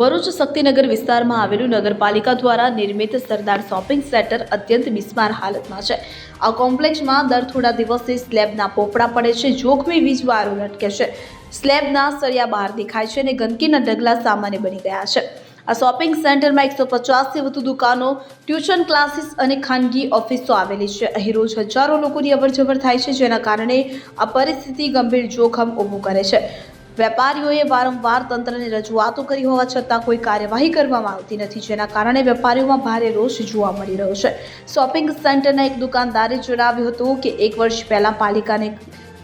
ભરૂચ શક્તિનગર વિસ્તારમાં આવેલું નગરપાલિકા દ્વારા નિર્મિત સરદાર શોપિંગ સેન્ટર અત્યંત બિસ્માર હાલતમાં છે. આ કોમ્પ્લેક્સમાં દર થોડા દિવસથી સ્લેબના પોપડા પડે છે, જોખમી વીજ વારો લટકે છે. સ્લેબના સળિયા બહાર દેખાય છે અને ગંદકીના ઢગલા સામાન્ય બની ગયા છે. આ શોપિંગ સેન્ટરમાં એકસો પચાસથી વધુ દુકાનો, ટ્યુશન ક્લાસીસ અને ખાનગી ઓફિસો આવેલી છે. અહીં રોજ હજારો લોકોની અવરજવર થાય છે, જેના કારણે આ પરિસ્થિતિ ગંભીર જોખમ ઊભું કરે છે. વેપારીઓએ વારંવાર તંત્રને રજૂઆતો કરી હોવા છતાં કોઈ કાર્યવાહી કરવામાં આવતી નથી, જેના કારણે વેપારીઓમાં ભારે રોષ જોવા મળી રહ્યો છે. શોપિંગ સેન્ટરના એક દુકાનદારે જણાવ્યું હતું કે એક વર્ષ પહેલાં પાલિકાને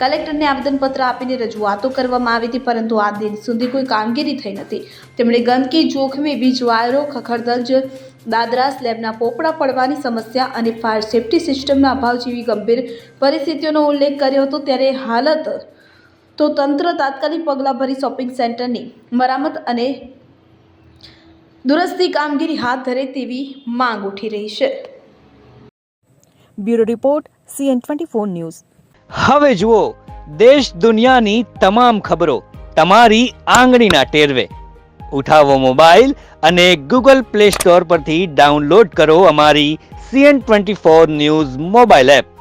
કલેક્ટરને આવેદનપત્ર આપીને રજૂઆતો કરવામાં આવી હતી, પરંતુ આ દિન સુધી કોઈ કામગીરી થઈ નથી. તેમણે ગંદકી, જોખમી, વીજ વાયરો, ખખડધજ, દાદરા સ્લેબના પોપડા પડવાની સમસ્યા અને ફાયર સેફટી સિસ્ટમના અભાવ જેવી ગંભીર પરિસ્થિતિઓનો ઉલ્લેખ કર્યો હતો. ત્યારે હાલત તો તંત્ર તાત્કાલિક પગલાં ભરી શોપિંગ સેન્ટરની મરામત અને દુરસ્તી કામગીરી હાથ ધરે તેવી માંગ ઉઠી રહી છે. Bureau report CN twenty four news. હવે જુઓ દેશ દુનિયાની તમામ ખબરો તમારી આંગળીના ટેરવે. ઉઠાવો મોબાઈલ અને ગૂગલ પ્લે સ્ટોર પરથી ડાઉનલોડ કરો અમારી CN twenty four news mobile app.